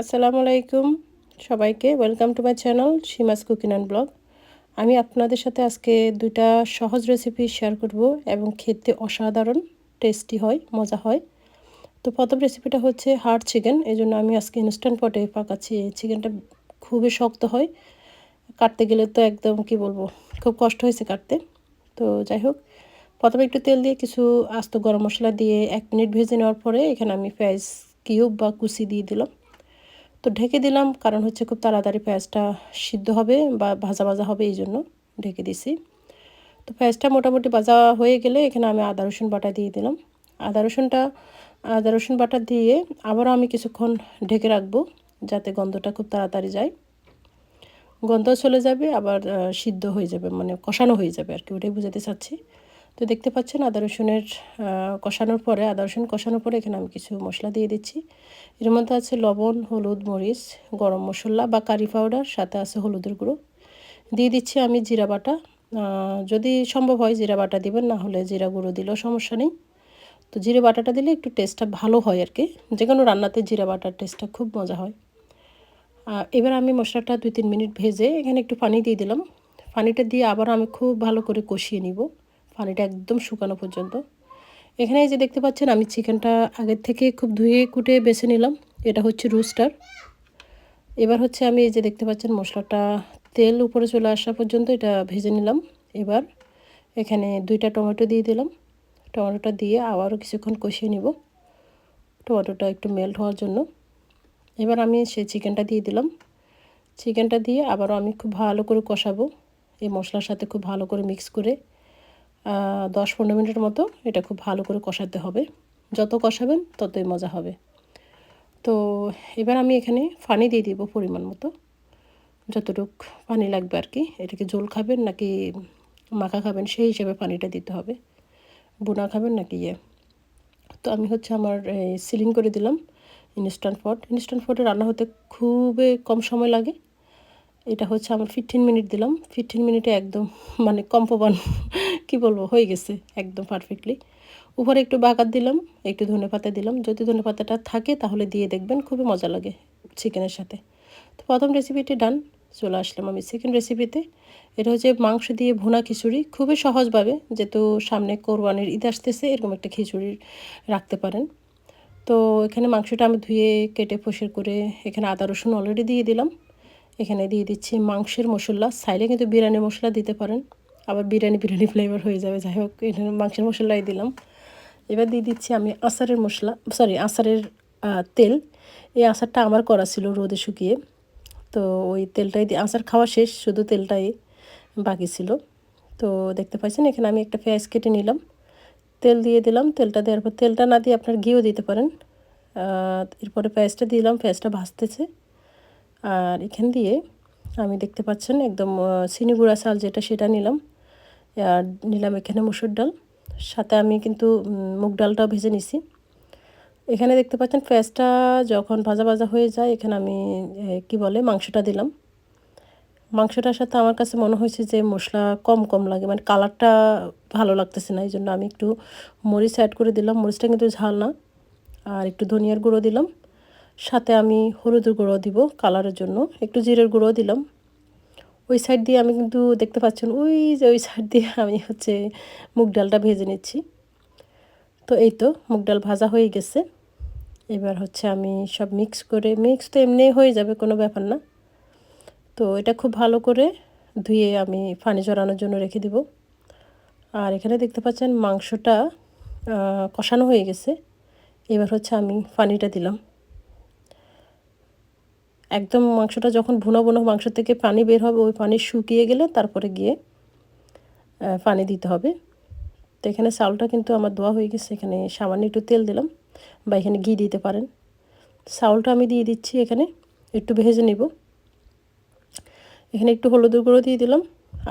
আসসালামু আলাইকুম সবাইকে। Welcome to my channel Seema's cooking and blog আমি আপনাদের সাথে আজকে দুইটা সহজ রেসিপি শেয়ার করব এবং খেতে অসাধারণ টেস্টি হয়, মজা হয়। তো প্রথম রেসিপিটা হচ্ছে হার্ড চিকেন এই জন্য আমি আজকে ইনস্ট্যান্ট পটে পাকাচ্ছি। চিকেনটা খুবই শক্ত হয়। কাটতে গেলে তো একদম কি বলব, খুব কষ্ট হয়েছে কাটতে। তো যাই হোক, প্রথমে একটু তেল দিয়ে কিছু আস্ত গরম মশলা দিয়ে এক মিনিট ভেজে নেওয়ার পরে এখানে আমি পেঁয়াজ কিউব বা কুচি দিয়ে দিলাম। তো ঢেকে দিলাম, কারণ হচ্ছে খুব তাড়াতাড়ি পেঁয়াজটা সিদ্ধ হবে বা ভাজা ভাজা হবে এই জন্য ঢেকে দিছি। তো পেঁয়াজটা মোটামুটি ভাজা হয়ে গেলে এখানে আমি আদা, রসুন বাটা দিয়ে দিলাম। আদা, রসুনটা, আদা, রসুন বাটা দিয়ে আবারও আমি কিছুক্ষণ ঢেকে রাখব যাতে গন্ধটা খুব তাড়াতাড়ি যায়। গন্ধ চলে যাবে, আবার সিদ্ধ হয়ে যাবে মানে কষানো হয়ে যাবে আর কি, ওটাই বুঝাতে চাচ্ছি। তো দেখতে পাচ্ছেন আদা রসুনের কষানোর পরে, আদা রসুন কষানোর পরে এখানে আমি কিছু মশলা দিয়ে দিচ্ছি। এর মধ্যে আছে লবণ, হলুদ, মরিচ, গরম মশলা বা কারি পাউডার, সাথে আছে হলুদের গুঁড়ো। দিয়ে দিচ্ছি আমি জিরা বাটা। যদি সম্ভব হয় জিরা বাটা দিবেন, না হলে জিরা গুঁড়ো দিলেও সমস্যা নেই। তো জিরে বাটাটা দিলে একটু টেস্টটা ভালো হয় আর কি। যে কোনো রান্নাতে জিরা বাটার টেস্টটা খুব মজা হয়। এবার আমি মশলাটা দুই তিন মিনিট ভেজে এখানে একটু পানি দিয়ে দিলাম। পানিটা দিয়ে আবার আমি খুব ভালো করে কষিয়ে নিব। পানিটা একদম শুকানো পর্যন্ত। এখানে যে দেখতে পাচ্ছেন, আমি চিকেনটা আগের থেকে খুব ধুয়ে কুটে বেছে নিলাম। এটা হচ্ছে রুস্টার। এবার হচ্ছে আমি এই যে দেখতে পাচ্ছেন, মশলাটা তেল উপরে চলে আসা পর্যন্ত এটা ভেজে নিলাম। এবার এখানে দুইটা টমেটো দিয়ে দিলাম। টমেটোটা দিয়ে আবারও কিছুক্ষণ কষিয়ে নিব। টমেটোটা একটু মেল্ট হওয়ার জন্য। এবার আমি সেই চিকেনটা দিয়ে দিলাম। চিকেনটা দিয়ে আবারও আমি খুব ভালো করে কষাবো। এই মশলার সাথে খুব ভালো করে মিক্স করে দশ পনেরো মিনিটের মতো এটা খুব ভালো করে কষাতে হবে। যত কষাবেন ততই মজা হবে। তো এবার আমি এখানে পানি দিয়ে দিব পরিমাণ মতো। যতটুক পানি লাগবে আর কি। এটাকে জল খাবেন নাকি মাখা খাবেন সেই হিসেবে পানিটা দিতে হবে। বোনা খাবেন নাকি ইয়ে। তো আমি হচ্ছে আমার সিলিং করে দিলাম। ইনস্ট্যান্ট পট। ইনস্ট্যান্ট পটে রান্না হতে খুবই কম সময় লাগে। এটা হচ্ছে আমার ফিফটিন মিনিট দিলাম। ফিফটিন মিনিটে একদম মানে কম্পবান কি বলব, হয়ে গেছে একদম পারফেক্টলি উপরে একটু বাগার দিলাম, একটু ধনে পাতা দিলাম। যদি ধনে পাতাটা থাকে তাহলে দিয়ে দেখবেন, খুবই মজা লাগে চিকেনের সাথে। তো প্রথম রেসিপিটি ডান চলে আসলাম আমি সেকেন্ড রেসিপিতে এটা হচ্ছে মাংস দিয়ে ভুনা খিচুড়ি। খুবই সহজভাবে, যেহেতু সামনে কোরবানির ঈদ আসতেছে, এরকম একটা খিচুড়ি রাখতে পারেন। তো এখানে মাংসটা আমি ধুয়ে, কেটে, পরিষ্কার করে এখানে আদা রসুন অলরেডি দিয়ে দিলাম। এখানে দিয়ে দিচ্ছি মাংসের মশলা। সাইলে কিন্তু বিরিয়ানি মশলা দিতে পারেন। আবার বিরিয়ানি বিরিয়ানি ফ্লেভার হয়ে যাবে। যাই হোক, এখানে মাংসের মশলাই দিলাম। এবার দিয়ে দিচ্ছি আমি আচারের মশলা সরি আচারের তেল। এই আচারটা আমার করা ছিল রোদে শুকিয়ে। তো ওই তেলটাই দিয়ে, আচার খাওয়া শেষ, শুধু তেলটাই বাকি ছিল। তো দেখতে পাচ্ছেন, এখানে আমি একটা পেঁয়াজ কেটে নিলাম। তেল দিয়ে দিলাম। তেলটা দেওয়ার পর, তেলটা না দিয়ে আপনার ঘিও দিতে পারেন। এরপরে পেঁয়াজটা দিলাম। পেঁয়াজটা ভাজতেছে। আর এখান দিয়ে আমি দেখতে পাচ্ছেন একদম চিনি গুঁড়া চাল যেটা সেটা নিলাম। আর নিলাম এখানে মুসুর ডাল। সাথে আমি কিন্তু মুগ ডালটাও ভেজে নিছি। এখানে দেখতে পাচ্ছেন পেঁয়াজটা যখন ভাজা ভাজা হয়ে যায়, এখানে আমি কি বলে, মাংসটা দিলাম। মাংসটার সাথে আমার কাছে মনে হয়েছে যে মশলা কম কম লাগে মানে কালারটা ভালো লাগতেছে না এই জন্য আমি একটু মরিচ অ্যাড করে দিলাম। মরিচটা কিন্তু ঝাল না। আর একটু ধনিয়ার গুঁড়ো দিলাম। সাথে আমি হলুদের গুঁড়ো দিব কালারের জন্য। একটু জিরের গুঁড়ো দিলাম। ওই সাইড দিয়ে আমি কিন্তু দেখতে পাচ্ছেন, ওই যে ওই সাইড দিয়ে আমি হচ্ছে মুগ ডালটা ভেজে নিচ্ছি। তো এই তো মুগ ডাল ভাজা হয়ে গেছে। এবার হচ্ছে আমি সব মিক্স করে মিক্স তো এমনি হয়ে যাবে, কোনো ব্যাপার না। তো এটা খুব ভালো করে ধুয়ে আমি পানি জড়ানোর জন্য রেখে দিব। আর এখানে দেখতে পাচ্ছেন মাংসটা কষানো হয়ে গেছে। এবার হচ্ছে আমি পানিটা দিলাম। একদম মাংসটা যখন ভুনো ভুনো মাংস থেকে পানি বের হবে, ওই পানি শুকিয়ে গেলে তারপরে গিয়ে পানি দিতে হবে। তো এখানে চাউলটা কিন্তু আমার দোয়া হয়ে গেছে, এখানে সামান্য একটু তেল দিলাম বা এখানে ঘি দিতে পারেন। চাউলটা আমি দিয়ে দিচ্ছি এখানে, একটু ভেজে নিব। এখানে একটু হলুদের গুঁড়ো দিয়ে দিলাম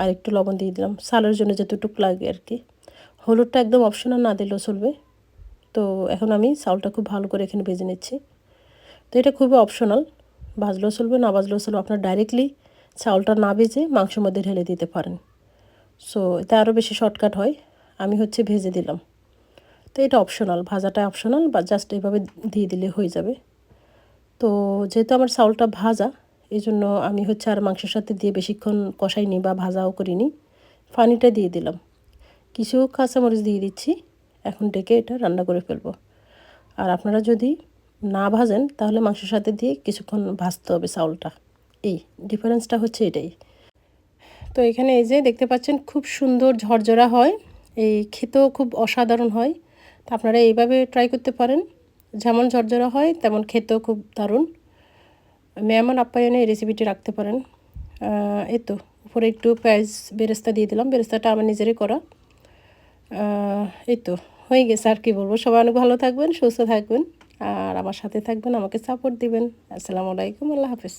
আর একটু লবণ দিয়ে দিলাম সালের জন্য যতটুকু লাগে আর কি। হলুদটা একদম অপশনাল না দিলেও চলবে। তো এখন আমি চাউলটা খুব ভালো করে এখানে ভেজে নিচ্ছি। তো এটা খুবই অপশনাল ভাজলেও চলবে, না ভাজলেও চলবে। আপনার ডাইরেক্টলি চাউলটা না ভেজে মাংসের মধ্যে ঢেলে দিতে পারেন। সো এতে আরও বেশি শর্টকাট হয়। আমি হচ্ছে ভেজে দিলাম। তো এটা অপশনাল ভাজাটা অপশনাল বা জাস্ট এইভাবে দিয়ে দিলে হয়ে যাবে। তো যেহেতু আমার চাউলটা ভাজা এই জন্য আমি হচ্ছে আর মাংসের সাথে দিয়ে বেশিক্ষণ কষাইনি বা ভাজাও করিনি। পানিটা দিয়ে দিলাম। কিছু কাঁচামরিচ দিয়ে দিচ্ছি। এখন ডেকে এটা রান্না করে ফেলব। আর আপনারা যদি না ভাজেন, তাহলে মাংসের সাথে দিয়ে কিছুক্ষণ ভাজতে হবে চাউলটা। এই ডিফারেন্সটা হচ্ছে এটাই। তো এখানে এই যে দেখতে পাচ্ছেন, খুব সুন্দর ঝরঝরা হয়। এই খেতেও খুব অসাধারণ হয়। তো আপনারা এইভাবে ট্রাই করতে পারেন। যেমন ঝরঝরা হয়, তেমন খেতেও খুব দারুণ। মেহমান আপ্যায়নে এই রেসিপিটি রাখতে পারেন। এই তো, উপরে একটু পেঁয়াজ বেরেস্তা দিয়ে দিলাম। বেরেস্তাটা আমার নিজেরই করা। এই তো, হয়ে গেছে আর কি বলব। সবাই অনেক ভালো থাকবেন, সুস্থ থাকবেন। আর আমার সাথে থাকবেন আমাকে সাপোর্ট দিবেন। আসসালামু আলাইকুম আল্লাহ হাফিজ।